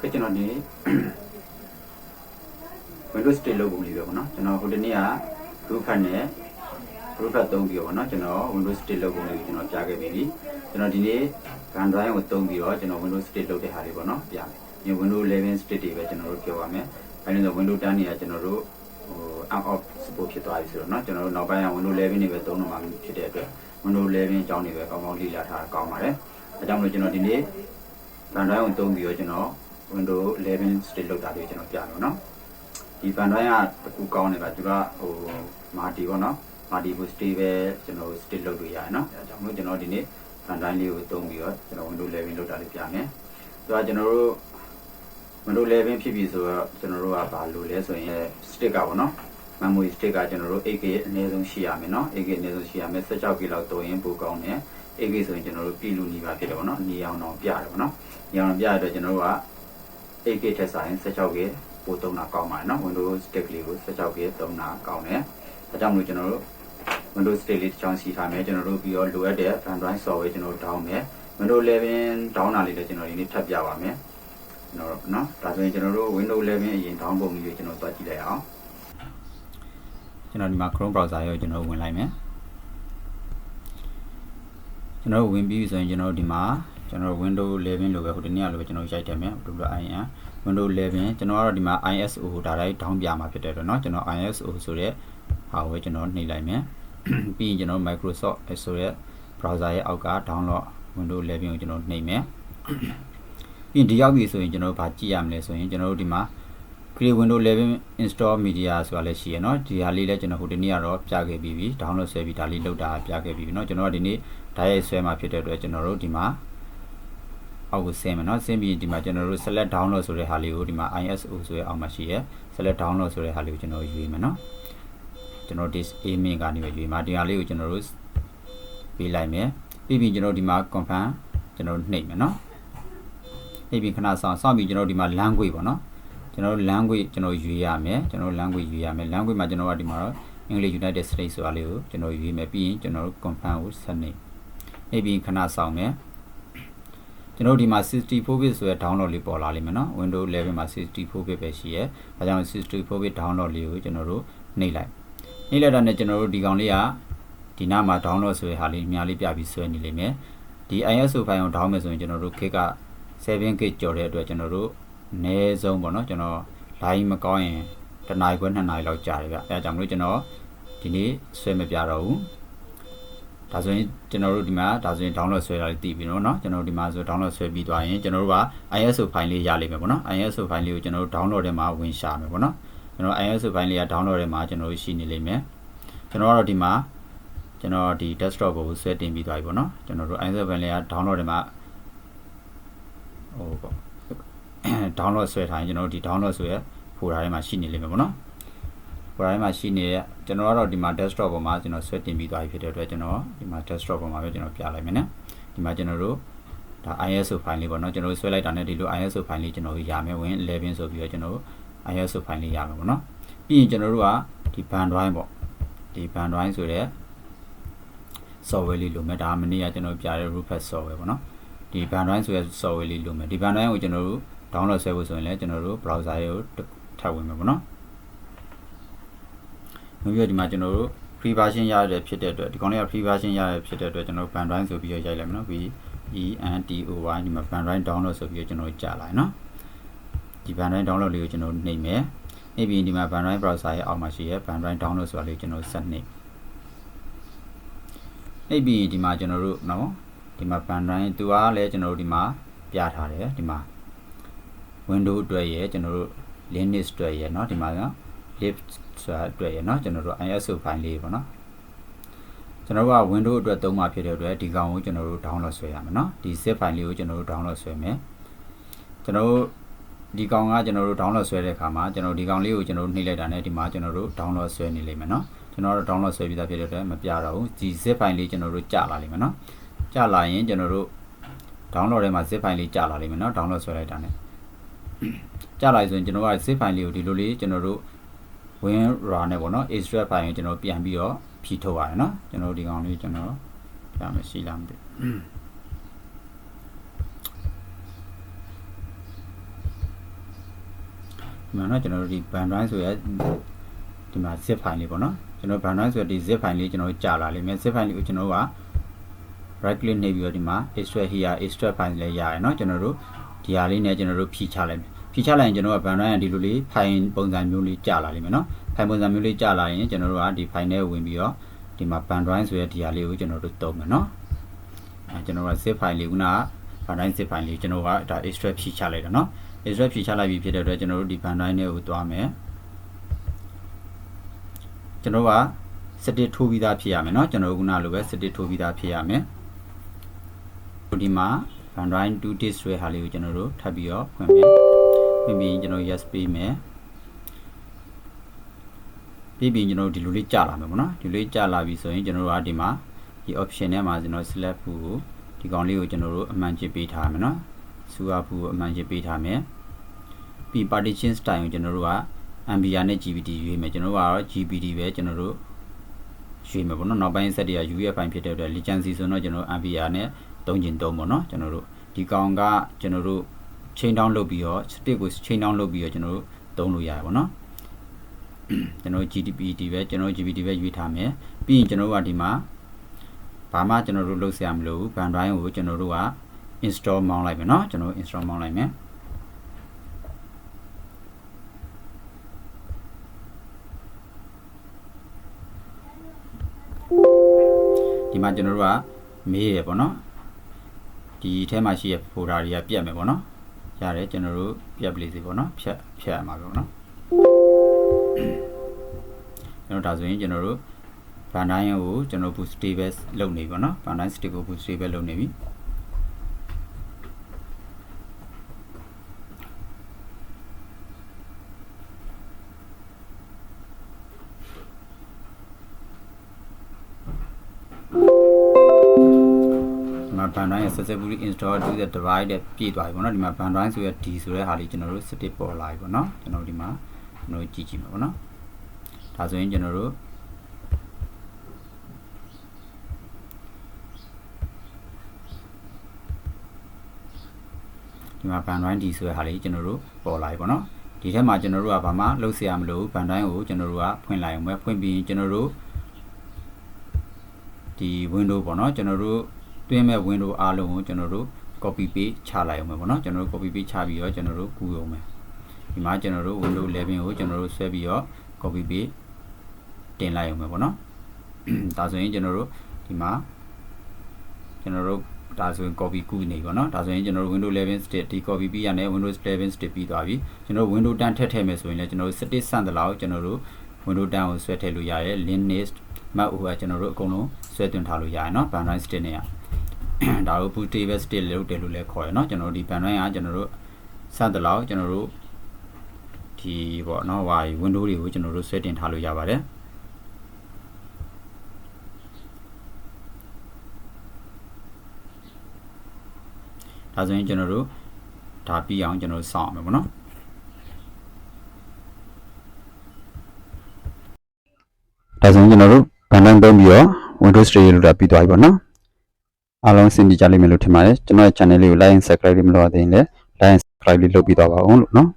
ခက်ကျွန်တော်ဒီ Windows 10လုပ်ပုံလေးပဲပေါ့နော်ကျွန်တော်ဟိုတနေ့က group file နဲ့ group file သုံးပြီးတော့ပေါ့နော်ကျွန်တော် Windows 10လုပ်ပုံလေးကိုကျွန်တော်ပြခဲ့ပြီးပြီကျွန်တော်ဒီနေ့ Android ကိုသုံးပြီးတော့ကျွန်တော် Windows 10လုပ်တဲ့ဟာတွေပေါ့နော်ပြမယ်ဒီ Windows 11 state တွေပဲကျွန်တော်တို့ပြောပါမယ်အဲဒီတော့ Windows 10เนี่ยကျွန်တော်တို့ဟို on off support ဖြစ်သွားပြီဆိုတော့เนาะကျွန်တော်တို့နောက်ပိုင်းက Windows 11တွေပဲသုံးတော့မှာဖြစ်တဲ့အတွက် Windows 11အကြောင်းတွေပဲကောင်းကောင်းလေ့လာထားတာကောင်းပါတယ်အဲကြောင့်မလို့ကျွန်တော်ဒီနေ့ Android ကိုသုံးပြီးတော့ကျွန်တော် Windows 11 state လုပ်တာတွေကျွန်တော်ပြမယ်เนาะဒီ Android ကတခုကောင်းတယ်ကသူကဟို Multi ပေါ့เนาะ Multi boost တွေပဲကျွန်တော် state လုပ်လို့ရတယ်เนาะအဲကြောင့်မလို့ကျွန်တော်ဒီနေ့ Android လေးကိုသုံးပြီးတော့ကျွန်တော် Windows 11လုပ်တာလေးပြမယ်သူကကျွန်တော်တို့ Windows 11ဖြစ်ပြီဆိုတော့ကျွန်တော်တို့ကဘာလို့လဲဆိုရင် stick ကပေါ့နော် memory stick ကကျွန်တော်တို့ 8GB အနည်းဆုံးရှိရမယ်နော် 8GB အနည်းဆုံးရှိရမယ် 16GB လောက်သုံးရင်ပိုကောင်းတယ် 8GB ဆိုရင်ကျွန်တော်တို့ပြည်လူနီးပါဖြစ်တယ်ပေါ့နော်နေအောင်တော့ပြတယ်ပေါ့နော်နေအောင်ပြရတဲ့ကျွန်တော်တို့က 8K ထက်ဆိုင် 16K ပိုသုံးတာကောင်းပါတယ်နော် Windows 10လေးကို 16K သုံးတာကောင်းတယ်ဒါကြောင့်မလို့ကျွန်တော်တို့ Windows 10လေးတစ်ချောင်းစီထားမယ်ကျွန်တော်တို့ပြီးတော့လိုအပ်တဲ့ Android software ကျွန်တော်တို့ down မယ် Windows 11 down တာလေးလည်းကျွန်တော်ဒီနေ့ထပ်ပြပါမယ်ကျွန်တော်တို့နော်ဒါဆိုရင်ကျွန်တော်တို့ Windows 11အရင် down ပုံကြီးကိုကျွန်တော်တွက်ကြည့်လိုက်အောင်ကျွန်တော်ဒီမှာ Chrome browser ရောကျွန်တော်ဝင်လိုက်မယ်ကျွန်တော်ဝင်ပြီးဆိုရင်ကျွန်တော်ဒီမှာ ကျွန်တော် Windows 11လို့ပဲဟိုဒီနေ့ကလိုပဲကျွန်တော်ရိုက်တယ်မယ် WIN Windows 11ကျွန်တော်ကတော့ဒီမှာ ISO ဒါတိုင်း down ပြမှာဖြစ်တဲ့အတွက်เนาะကျွန်တော် ISO ဆိုတဲ့ဟာကိုပဲကျွန်တော်နှိပ်လိုက်မယ်ပြီးရင်ကျွန်တော် Microsoft ဆိုတဲ့ browser ရဲ့အောက်က download Windows 11ကိုကျွန်တော်နှိပ်မယ်ပြီးရင်ဒီရောက်ပြီဆိုရင်ကျွန်တော်ဗာကြည့်ရမလဲဆိုရင်ကျွန်တော်တို့ဒီမှာ Create Windows 11 install media ဆိုတာလည်းရှိရเนาะဒီဟာလေးလည်းကျွန်တော်ဟိုဒီနေ့ကတော့ပြခဲ့ပြီးပြီ download ဆွဲပြီးဒါလေးလောက်တာပြခဲ့ပြီးပြီเนาะကျွန်တော်ကဒီနေ့ဓာတ်ရိုက်ဆွဲမှာဖြစ်တဲ့အတွက်ကျွန်တော်တို့ဒီမှာ အောက်ကိုဆင်းမယ်เนาะဆင်းပြီးဒီမှာကျွန်တော်တို့ select download ဆိုတဲ့ဟာလေးကိုဒီမှာ ISO ဆိုတဲ့အောက်မှာရှိရ select download ဆိုတဲ့ဟာလေးကိုကျွန်တော်ရွေးမယ်เนาะကျွန်တော် this aiming ကနေပဲရွေးမှာဒီဟာလေးကိုကျွန်တော်တို့ပေးလိုက်မယ်ပြီးပြီးကျွန်တော်ဒီမှာ confirm ကျွန်တော်နှိပ်မယ်เนาะနှိပ်ပြီးခဏဆောင်ဆောင်ပြီးကျွန်တော်ဒီမှာ language ပေါ့เนาะကျွန်တော်တို့ language ကျွန်တော်ရွေးရမယ်ကျွန်တော် language ရွေးရမယ် language မှာကျွန်တော်ကဒီမှာတော့ English United States ဆိုတာလေးကိုကျွန်တော်ရွေးမယ်ပြီးရင်ကျွန်တော်တို့ confirm ကိုဆက်နေနေပြီးခဏဆောင်မယ် ကျွန်တော်ဒီမှာ64 bit ဆိုရယ် download လေးပေါ်လာလိမ့်မယ်နော် Windows 11မှာ64 bit ပဲရှိရယ်ဒါကြောင့်64 bit download လေးကိုကျွန်တော်တို့နှိပ်လိုက်နှိပ်လိုက်တာနဲ့ကျွန်တော်တို့ဒီကောင်လေးကဒီနားမှာ download ဆိုရယ်ဟာလေးအများလေးပြပြီးဆွဲနေလိမ့်မယ်ဒီ ISO file ကို download မယ်ဆိုရင်ကျွန်တော်တို့ gig က 7 gig ကျော်တဲ့အတွက်ကျွန်တော်တို့အနည်းဆုံးပေါ့နော်ကျွန်တော် line မကောင်းရင်တနားခွဲ2နာရီလောက်ကြာတယ်ဗျအဲဒါကြောင့်မလို့ကျွန်တော်ဒီနေ့ဆွဲမပြတော့ဘူး ဒါဆိုရင်ကျွန်တော်တို့ဒီမှာဒါဆိုရင် download ဆွဲတာလေးတည်ပြီနော်เนาะကျွန်တော်တို့ဒီမှာဆို download ဆွဲပြီးသွားရင်ကျွန်တော်တို့က ISO file လေးရလိမ့်မယ်ပေါ့နော် ISO file လေးကိုကျွန်တော်တို့ download ထဲမှာဝင်ရှာမယ်ပေါ့နော်ကျွန်တော် ISO file လေးက download ထဲမှာကျွန်တော်တို့ရှိနေလိမ့်မယ်ကျွန်တော်ကတော့ဒီမှာကျွန်တော်ဒီ desktop ကိုဆွဲတင်ပြီးသွားပြီပေါ့နော်ကျွန်တော်တို့ ISO file လေးက download ထဲမှာဟိုပေါ့ download ဆွဲထားရင်ကျွန်တော်တို့ဒီ download ဆိုရဖိုဒါထဲမှာရှိနေလိမ့်မယ်ပေါ့နော် ဖိုဒါထဲမှာရှိနေတဲ့ကျွန်တော်ကတော့ဒီမှာ desktop ပေါ်မှာကျွန်တော်ဆွဲတင်ပြီးသွားပြီဖြစ်တဲ့အတွက်ကျွန်တော်ဒီမှာ desktop ပေါ်မှာပဲကျွန်တော်ပြလိုက်မယ်နော်ဒီမှာကျွန်တော်တို့ဒါ ISO file လေးပေါ့နော်ကျွန်တော်တို့ဆွဲလိုက်တာနဲ့ဒီလို ISO file လေးကျွန်တော်တို့ရမယ်ဝင်11ဆိုပြီးတော့ကျွန်တော်တို့ ISO file လေးရမယ်ပေါ့နော်ပြီးရင်ကျွန်တော်တို့ကဒီ Bandrive ပေါ့ဒီ Bandrive ဆိုတဲ့ software လေးလိုမယ်ဒါမနေ့ကကျွန်တော်ပြတဲ့ Rufus software ပေါ့နော်ဒီ Bandrive ဆိုတဲ့ software လေးလိုမယ်ဒီ Bandrive ကိုကျွန်တော်တို့ download ဆွဲဖို့ဆိုရင်လည်းကျွန်တော်တို့ browser ရေကိုထပ်ဝင်မယ်ပေါ့နော်။ ပြီးတော့ဒီမှာကျွန်တော်တို့ free version ရရဖြစ်တဲ့အတွက်ဒီကောင်လေးက free version ရရဖြစ်တဲ့အတွက်ကျွန်တော်တို့ Bandrive ဆိုပြီးတော့ရိုက်လိုက်မယ်နော်။ V E N T O Y ဒီမှာ Bandrive download ဆိုပြီးတော့ကျွန်တော်တို့ကြာလိုက်နော်။ဒီ Bandrive download လေးကိုကျွန်တော်တို့နှိပ်မယ်။နှိပ်ပြီးဒီမှာ Bandrive browser ရဲ့အောက်မှာရှိရဲ Bandrive download ဆိုတာလေးကျွန်တော်ဆက်နှိပ်။နှိပ်ပြီးဒီမှာကျွန်တော်တို့နော်ဒီမှာ Bandrive သူကလည်းကျွန်တော်တို့ဒီမှာပြထားတယ်ဒီမှာ Windows အတွက်ရယ်ကျွန်တော်တို့ Linux အတွက်ရယ်เนาะဒီမှာက if ဆိုတာအတွက်ရနော်ကျွန်တော်တို့ ISO ဖိုင်လေးပေါ့နော်ကျွန်တော်တို့က window အတွက်သုံးမှာဖြစ်တဲ့အတွက်ဒီကောင်ကိုကျွန်တော်တို့ download ဆွဲရမယ်နော်ဒီ zip ဖိုင်လေးကိုကျွန်တော်တို့ download ဆွဲမယ်ကျွန်တော်တို့ဒီကောင်ကကျွန်တော်တို့ download ဆွဲတဲ့အခါမှာကျွန်တော်ဒီကောင်လေးကိုကျွန်တော်တို့နှိမ့်လိုက်တာနဲ့ဒီမှာကျွန်တော်တို့ download ဆွဲနေလိမ့်မယ်နော်ကျွန်တော်တို့ download ဆွဲပြီးသားဖြစ်တဲ့အတွက်မပြတော့ဘူးဒီ zip ဖိုင်လေးကျွန်တော်တို့ကြာလာလိမ့်မယ်နော်ကြာလာရင်ကျွန်တော်တို့ download ထဲမှာ zip ဖိုင်လေးကြာလာလိမ့်မယ်နော် download ဆွဲလိုက်တာနဲ့ကြာလာဆိုရင်ကျွန်တော်က zip ဖိုင်လေးကိုဒီလိုလေးကျွန်တော်တို့ win ra နဲ့ပေါ့နော် extract ဖိုင်ကိုကျွန်တော်ပြန်ပြီးတော့ဖြည့်ထုတ်ရတယ်နော်ကျွန်တော်ဒီကောင်လေးကျွန်တော်ပြမရှိလားမသိဒီမှာနော်ကျွန်တော်တို့ဒီ band drive ဆိုရဒီမှာ zip ဖိုင်လေးပေါ့နော်ကျွန်တော် band drive ဆိုရဒီ zip ဖိုင်လေးကျွန်တော်ကြာလာလိမ့်မယ် zip ဖိုင်လေးကိုကျွန်တော်က right click နှိပ်ပြီးတော့ဒီမှာ extract here extract ဖိုင်လေးရရတယ်နော်ကျွန်တော်တို့ဒီဟာလေးနဲ့ကျွန်တော်တို့ဖြည့်ချလိုက်မယ် ဖြီးချလိုက်ရင်ကျွန်တော်က band drive ဒီလိုလေး file ပုံစံမျိုးလေးကြာလာလိမ့်မယ်เนาะ file ပုံစံမျိုးလေးကြာလာရင်ကျွန်တော်တို့ကဒီ file နဲ့ဝင်ပြီးတော့ဒီမှာ band drive ဆိုရဒီဟာလေးကိုကျွန်တော်တို့တုံးမယ်เนาะအဲကျွန်တော်တို့က zip file လေးခုနက band drive zip file လေးကျွန်တော်ကဒါ extract ဖြီးချလိုက်တာเนาะ extract ဖြီးချလိုက်ပြီဖြစ်တဲ့အတွက်ကျွန်တော်တို့ဒီ band drive နဲ့ကိုသွားမယ်ကျွန်တော်ကစတစ်ထိုးပြီးသားဖြစ်ရမယ်เนาะကျွန်တော်တို့ခုနလိုပဲစတစ်ထိုးပြီးသားဖြစ်ရမယ်ဒီမှာ Bandrive 2 disk ဆိုတဲ့ဟာလေးကိုကျွန်တော်တို့ထပ်ပြီးတော့ဖွင့်မယ် ဖွင့်ပြီးရင်ကျွန်တော် yes ပေးမယ်ပြီးပြီးကျွန်တော်တို့ဒီလိုလေးကြာလာမယ်ပေါ့နော်ဒီလိုလေးကြာလာပြီဆိုရင်ကျွန်တော်တို့ကဒီမှာဒီ option ထဲမှာကျွန်တော် select ဖို့ကိုဒီကောင်လေးကိုကျွန်တော်တို့အမှန်ချစ်ပေးထားမယ်နော်စူရဖို့ကိုအမှန်ချစ်ပေးထားမယ်ပြီး partition style ကိုကျွန်တော်တို့က MBR နဲ့ GBD ရွေးမယ်ကျွန်တော်တို့ကတော့ GBD ပဲကျွန်တော်တို့ရွေးမယ်ပေါ့နော်နောက်ပိုင်း set တွေက UEFI ဖြစ်တဲ့အတွက် license ဆိုတော့ကျွန်တော် MBR နဲ့သုံးကျင်သုံးပေါ့နော်ကျွန်တော်တို့ဒီကောင်ကကျွန်တော်တို့ chain down လုပ်ပြီးတော့ stick ကို chain down လုပ်ပြီးတော့ကျွန်တော်တို့သုံးလို့ရတယ်ပေါ့နော်ကျွန်တော် GDPD ပဲကျွန်တော် GBD ပဲရွေးထားမယ်ပြီးရင်ကျွန်တော်တို့ကဒီမှာဘာမှကျွန်တော်တို့လုပ်စရာမလိုဘူး band drive ကိုကျွန်တော်တို့က install မောင်းလိုက်မယ်เนาะကျွန်တော် install မောင်းလိုက်မယ်ဒီမှာကျွန်တော်တို့ကမေးရပေါ့เนาะဒီထဲမှာရှိရ folder တွေကပြတ်မယ်ပေါ့เนาะ ရတယ်ကျွန်တော်တို့ပြက်ပလေးစီပေါ့နော်ဖြတ်ဖြတ်ရမှာပေါ့နော်ကျွန်တော်ဒါဆိုရင်ကျွန်တော်တို့ brand name ကိုကျွန်တော် boot stable လုပ်နေပြီပေါ့နော် brand name stable boot stable လုပ်နေပြီ ဒီမှာ Bandai ရဲ့ successfully install to the device တဲ့ပြည့်သွားပြီပေါ့နော်ဒီမှာ Bandai ဆိုရ D ဆိုတဲ့ဟာလေးကျွန်တော်တို့ stick ပေါ်လာပြီပေါ့နော်ကျွန်တော်တို့ဒီမှာကျွန်တော်တို့ကြည့်ကြည့်မှာပေါ့နော်ဒါဆိုရင်ကျွန်တော်တို့ဒီမှာ Bandai D ဆိုတဲ့ဟာလေးကျွန်တော်တို့ပေါ်လာပြီပေါ့နော်ဒီထဲမှာကျွန်တော်တို့ကဘာမှလုပ်เสียရမလို့ Bandai ကိုကျွန်တော်တို့ကဖွင့်လိုက်အောင်ပဲဖွင့်ပြီးရင်ကျွန်တော်တို့ဒီ window ပေါ့နော်ကျွန်တော်တို့ သွင်းမဲ့ window အားလုံးကိုကျွန်တော်တို့ copy paste ချလိုက်အောင်ပဲပေါ့နော်ကျွန်တော်တို့ copy paste ချပြီးတော့ကျွန်တော်တို့ကူးအောင်ပဲဒီမှာကျွန်တော်တို့ window 11ကိုကျွန်တော်တို့ဆွဲပြီးတော့ copy paste တင်လိုက်အောင်ပဲပေါ့နော်ဒါဆိုရင်ကျွန်တော်တို့ဒီမှာကျွန်တော်တို့ဒါဆိုရင် copy ကူးနေပေါ့နော်ဒါဆိုရင်ကျွန်တော်တို့ Windows 11 stick ဒီ copy ပြီးရတယ် Windows 11 stick ပြီးသွားပြီကျွန်တော် Windows 10ထည့်ထည့်မယ်ဆိုရင်လည်းကျွန်တော်တို့ stick ဆန့်တလောက်ကျွန်တော်တို့ Windows 10ကိုဆွဲထည့်လို့ရတယ် Linux Mac OS ကျွန်တော်တို့အကုန်လုံးဆွဲသွင်းထားလို့ရတယ်နော် Bandai stick နဲ့ ဒါတို့ bootable stick လို့တယ်လို့လည်းခေါ်ရเนาะကျွန်တော်တို့ဒီ bandai ကကျွန်တော်တို့ဆန့်တလောက်ကျွန်တော်တို့ဒီပေါ့เนาะဟို window တွေကိုကျွန်တော်တို့ဆွဲတင်ထားလို့ရပါတယ်ဒါဆိုရင်ကျွန်တော်တို့ဒါပြီးအောင်ကျွန်တော်တို့စောင့်အောင်မယ်ပေါ့နော်ဒါဆိုရင်ကျွန်တော်တို့ဘန်ဒန်သုံးပြီးတော့ Windows Studio လို့တာပြီးသွားပြီပေါ့နော် အားလုံးစင်ကြကြလိမ့်မယ်လို့ထင်ပါတယ်ကျွန်တော်ရဲ့ channel လေးကို like and subscribe လေးမလုပ်ရသေးရင်လည်း like and subscribe လေးလုပ်ပြီးသွားပါအောင်လို့နော်